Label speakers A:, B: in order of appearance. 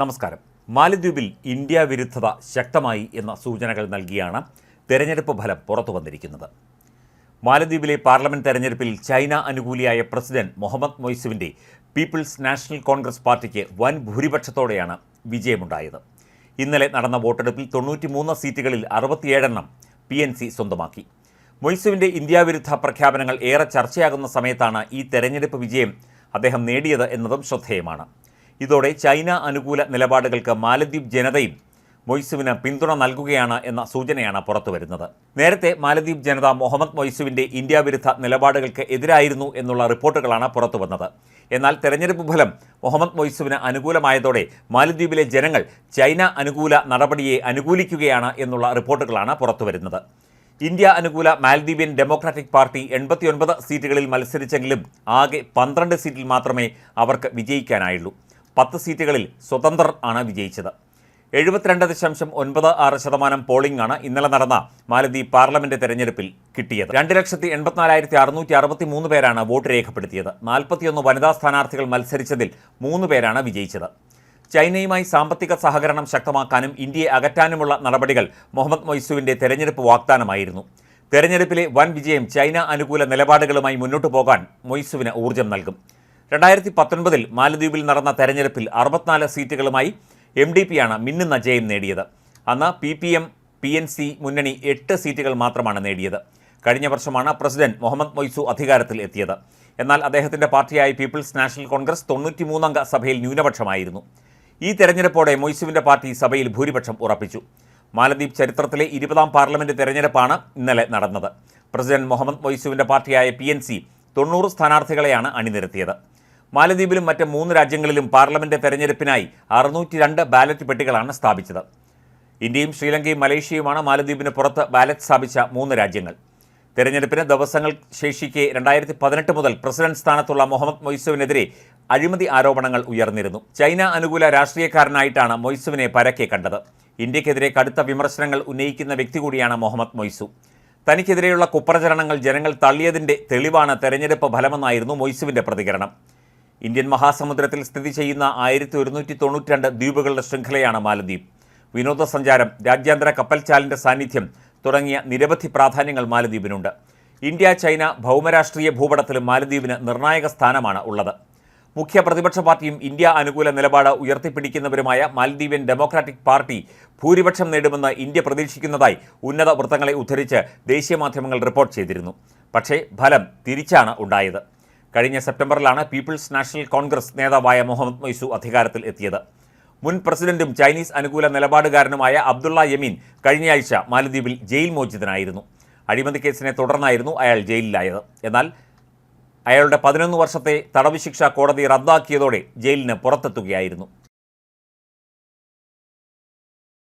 A: നമസ്കാരം. മാലദ്വീപിൽ ഇന്ത്യ വിരുദ്ധത ശക്തമായി എന്ന സൂചനകൾ നൽകിയാണ് തെരഞ്ഞെടുപ്പ് ഫലം പുറത്തു വന്നിരിക്കുന്നത്. മാലദ്വീപിലെ പാർലമെന്റ് തെരഞ്ഞെടുപ്പിൽ ചൈന അനുകൂലിയായ പ്രസിഡന്റ് മുഹമ്മദ് മൊയ്സുവിന്റെ പീപ്പിൾസ് നാഷണൽ കോൺഗ്രസ് പാർട്ടിക്ക് വൻ ഭൂരിപക്ഷത്തോടെയാണ് വിജയമുണ്ടായത്. ഇന്നലെ നടന്ന വോട്ടെടുപ്പിൽ തൊണ്ണൂറ്റിമൂന്ന് സീറ്റുകളിൽ അറുപത്തിയേഴെണ്ണം പി എൻ സി സ്വന്തമാക്കി. മൊയ്സുവിന്റെ ഇന്ത്യ വിരുദ്ധ പ്രഖ്യാപനങ്ങൾ ഏറെ ചർച്ചയാകുന്ന സമയത്താണ് ഈ തെരഞ്ഞെടുപ്പ് വിജയം അദ്ദേഹം നേടിയത് എന്നതും ശ്രദ്ധേയമാണ്. ഇതോടെ ചൈന അനുകൂല നിലപാടുകൾക്ക് മാലദ്വീപ് ജനതയും മൊയ്സുവിന് പിന്തുണ നൽകുകയാണ് എന്ന സൂചനയാണ് പുറത്തുവരുന്നത്. നേരത്തെ മാലദ്വീപ് ജനത മുഹമ്മദ് മൊയ്സുവിന്റെ ഇന്ത്യ വിരുദ്ധ നിലപാടുകൾക്ക് എതിരായിരുന്നു എന്നുള്ള റിപ്പോർട്ടുകളാണ് പുറത്തുവന്നത്. എന്നാൽ തെരഞ്ഞെടുപ്പ് ഫലം മുഹമ്മദ് മൊയ്സുവിന് അനുകൂലമായതോടെ മാലദ്വീപിലെ ജനങ്ങൾ ചൈന അനുകൂല നടപടിയെ അനുകൂലിക്കുകയാണ് എന്നുള്ള റിപ്പോർട്ടുകളാണ് പുറത്തുവരുന്നത്. ഇന്ത്യ അനുകൂല മാൽദ്വീപിയൻ ഡെമോക്രാറ്റിക് പാർട്ടി എൺപത്തിയൊൻപത് സീറ്റുകളിൽ മത്സരിച്ചെങ്കിലും ആകെ പന്ത്രണ്ട് സീറ്റിൽ മാത്രമേ അവർക്ക് വിജയിക്കാനായുള്ളൂ. പത്ത് സീറ്റുകളിൽ സ്വതന്ത്രർ ആണ് വിജയിച്ചത്. എഴുപത്തിരണ്ട് ദശാംശം ഒൻപത് ആറ് ശതമാനം പോളിംഗ് ആണ് ഇന്നലെ നടന്ന മാലദ്വീപ് പാർലമെന്റ് തെരഞ്ഞെടുപ്പിൽ കിട്ടിയത്. രണ്ട് ലക്ഷത്തി എൺപത്തിനാലായിരത്തി അറുന്നൂറ്റി അറുപത്തി മൂന്ന് പേരാണ് വോട്ട് രേഖപ്പെടുത്തിയത്. നാൽപ്പത്തിയൊന്ന് വനിതാ സ്ഥാനാർത്ഥികൾ മത്സരിച്ചതിൽ മൂന്ന് പേരാണ് വിജയിച്ചത്. ചൈനയുമായി സാമ്പത്തിക സഹകരണം ശക്തമാക്കാനും ഇന്ത്യയെ അകറ്റാനുമുള്ള നടപടികൾ മുഹമ്മദ് മൊയ്സുവിന്റെ തെരഞ്ഞെടുപ്പ് വാഗ്ദാനമായിരുന്നു. തെരഞ്ഞെടുപ്പിലെ വൻ വിജയം ചൈന അനുകൂല നിലപാടുകളുമായി മുന്നോട്ടു പോകാൻ മൊയ്സുവിന് ഊർജം നൽകും. രണ്ടായിരത്തി പത്തൊൻപതിൽ മാലദ്വീപിൽ നടന്ന തെരഞ്ഞെടുപ്പിൽ അറുപത്തിനാല് സീറ്റുകളുമായി എം ഡി പിയാണ് മിന്നുന്ന ജയം നേടിയത്. അന്ന് P P M P N C മുന്നണി എട്ട് സീറ്റുകൾ മാത്രമാണ് നേടിയത്. കഴിഞ്ഞ വർഷമാണ് പ്രസിഡന്റ് മുഹമ്മദ് മൊയ്സു അധികാരത്തിൽ എത്തിയത്. എന്നാൽ അദ്ദേഹത്തിന്റെ പാർട്ടിയായ പീപ്പിൾസ് നാഷണൽ കോൺഗ്രസ് തൊണ്ണൂറ്റിമൂന്നംഗ സഭയിൽ ന്യൂനപക്ഷമായിരുന്നു. ഈ തെരഞ്ഞെടുപ്പോടെ മൊയ്സുവിന്റെ പാർട്ടി സഭയിൽ ഭൂരിപക്ഷം ഉറപ്പിച്ചു. മാലദ്വീപ് ചരിത്രത്തിലെ ഇരുപതാം പാർലമെന്റ് തെരഞ്ഞെടുപ്പാണ് ഇന്നലെ നടന്നത്. പ്രസിഡന്റ് മുഹമ്മദ് മൊയ്സുവിന്റെ പാർട്ടിയായ പി എൻ സി തൊണ്ണൂറ് സ്ഥാനാർത്ഥികളെയാണ് അണിനിരത്തിയത്. മാലദ്വീപിലും മറ്റ് മൂന്ന് രാജ്യങ്ങളിലും പാർലമെന്റ് തെരഞ്ഞെടുപ്പിനായി അറുന്നൂറ്റി രണ്ട് ബാലറ്റ് പെട്ടികളാണ് സ്ഥാപിച്ചത്. ഇന്ത്യയും ശ്രീലങ്കയും മലേഷ്യയുമാണ് മാലദ്വീപിന് പുറത്ത് ബാലറ്റ് സ്ഥാപിച്ച മൂന്ന് രാജ്യങ്ങൾ. തെരഞ്ഞെടുപ്പിന് ദിവസങ്ങൾ ശേഷിക്കെ രണ്ടായിരത്തി പതിനെട്ട് മുതൽ പ്രസിഡന്റ് സ്ഥാനത്തുള്ള മുഹമ്മദ് മൊയ്സുവിനെതിരെ അഴിമതി ആരോപണങ്ങൾ ഉയർന്നിരുന്നു. ചൈന അനുകൂല രാഷ്ട്രീയക്കാരനായിട്ടാണ് മൊയ്സുവിനെ പരക്കെ കണ്ടത്. ഇന്ത്യക്കെതിരെ കടുത്ത വിമർശനങ്ങൾ ഉന്നയിക്കുന്ന വ്യക്തി കൂടിയാണ് മുഹമ്മദ് മൊയ്സു. തനിക്കെതിരെയുള്ള കുപ്രചരണങ്ങൾ ജനങ്ങൾ തള്ളിയതിന്റെ തെളിവാണ് തെരഞ്ഞെടുപ്പ് ഫലമെന്നായിരുന്നു മൊയ്സുവിന്റെ പ്രതികരണം. ഇന്ത്യൻ മഹാസമുദ്രത്തിൽ സ്ഥിതി ചെയ്യുന്ന ആയിരത്തി ഒരുന്നൂറ്റി തൊണ്ണൂറ്റിരണ്ട് ദ്വീപുകളുടെ ശൃംഖലയാണ് മാലദ്വീപ്. വിനോദസഞ്ചാരം രാജ്യാന്തര കപ്പൽച്ചാലിന്റെ സാന്നിധ്യം തുടങ്ങിയ നിരവധി പ്രാധാന്യങ്ങൾ മാലദ്വീപിനുണ്ട്. ഇന്ത്യ ചൈന ഭൗമരാഷ്ട്രീയ ഭൂപടത്തിലും മാലദ്വീപിന് നിർണായക സ്ഥാനമാണ് ഉള്ളത്. മുഖ്യ പ്രതിപക്ഷ പാർട്ടിയും ഇന്ത്യ അനുകൂല നിലപാട് ഉയർത്തിപ്പിടിക്കുന്നവരുമായ മാലദ്വീപ്യൻ ഡെമോക്രാറ്റിക് പാർട്ടി ഭൂരിപക്ഷം നേടുമെന്ന് ഇന്ത്യ പ്രതീക്ഷിക്കുന്നതായി ഉന്നത വൃത്തങ്ങളെ ഉദ്ധരിച്ച് ദേശീയ മാധ്യമങ്ങൾ റിപ്പോർട്ട് ചെയ്തിരുന്നു. പക്ഷേ ഫലം തിരിച്ചാണ് ഉണ്ടായത്. കഴിഞ്ഞ സെപ്റ്റംബറിലാണ് പീപ്പിൾസ് നാഷണൽ കോൺഗ്രസ് നേതാവായ മുഹമ്മദ് മൊയ്സു അധികാരത്തിൽ എത്തിയത്. മുൻ പ്രസിഡന്റും ചൈനീസ് അനുകൂല നിലപാടുകാരനുമായ അബ്ദുള്ള യമീൻ കഴിഞ്ഞയാഴ്ച മാലദ്വീപിൽ ജയിൽ മോചിതനായിരുന്നു. അഴിമതി കേസിനെ തുടർന്നായിരുന്നു അയാൾ ജയിലിലായത്. എന്നാൽ അയാളുടെ പതിനൊന്ന് വർഷത്തെ തടവ് ശിക്ഷ കോടതി റദ്ദാക്കിയതോടെ ജയിലിന് പുറത്തെത്തുകയായിരുന്നു.